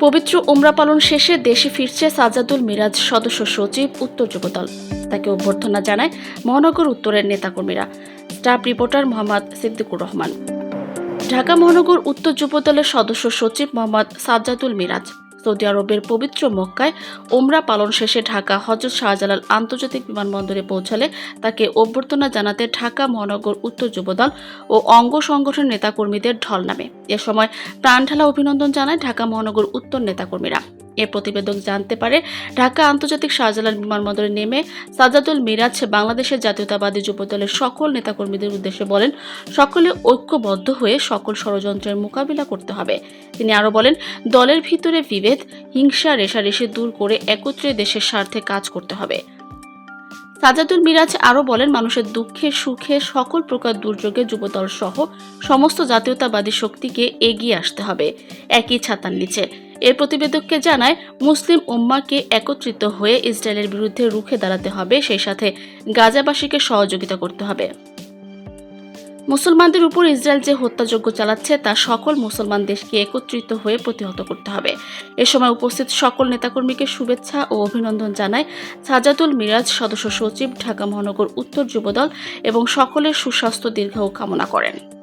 পবিত্র উমরা পালন শেষে দেশে ফিরছে সাজাদুল মিরাজ সদস্য সচিব উত্তর যুবদল তাকে অভ্যর্থনা জানায় মহানগর উত্তরের নেতাকর্মীরা। Staff reporter Mohammad Siddiqur Rahman. Dhaka মহানগর উত্তর যুবদলের সদস্য সচিব মোহাম্মদ সাজাদুল মিরাজ। সৌদি আরবের পবিত্র মক্কায় ওমরা পালন শেষে ঢাকা হজরত শাহজালাল আন্তর্জাতিক বিমানবন্দরে পৌঁছালে তাকে অভ্যর্থনা জানাতে ঢাকা মহানগর উত্তর যুবদল ও অঙ্গ সংগঠন নেতাকর্মীদের ঢল নামে। এ সময় প্রাণঢালা অভিনন্দন জানায় ঢাকা মহানগর উত্তর নেতাকর্মীরা। এ প্রতিবেদক জানতে পারে, ঢাকা আন্তর্জাতিক শাহজালাল বিমানবন্দরে নেমে সাজাদুল মিরাজ বাংলাদেশের জাতীয়তাবাদী যুবদলের সকল নেতাকর্মীদের উদ্দেশ্যে বলেন, সকলে ঐক্যবদ্ধ হয়ে সকল ষড়যন্ত্রের মোকাবিলা করতে হবে। তিনি আরও বলেন, দলের ভিতরে বিভেদ, হিংসা, রেশারেশি দূর করে একত্রে দেশের স্বার্থে কাজ করতে হবে। সাজাদুল মিরাজ আরও বলেন, মানুষের দুঃখে, সুখে সকল প্রকার দুর্যোগে যুবদল সহ সমস্ত জাতীয়তাবাদী শক্তিকে এগিয়ে আসতে হবে। একই ছাতার নিচে। এর প্রতিবেদককে জানায়, মুসলিম উম্মাকে একত্রিত হয়ে ইসরায়েলের বিরুদ্ধে রুখে দাঁড়াতে হবে, সেই সাথে গাজাবাসীকে সহযোগিতা করতে হবে। মুসলমানদের উপর ইসরায়েল যে হত্যাযজ্ঞ চালাচ্ছে, তা সকল মুসলমান দেশকে একত্রিত হয়ে প্রতিহত করতে হবে। এ সময় উপস্থিত সকল নেতাকর্মীকে শুভেচ্ছা ও অভিনন্দন জানায় সাজাদুল মিরাজ সদস্য সচিব ঢাকা মহানগর উত্তর যুবদল এবং সকলের সুস্বাস্থ্য দীর্ঘ কামনা করেন।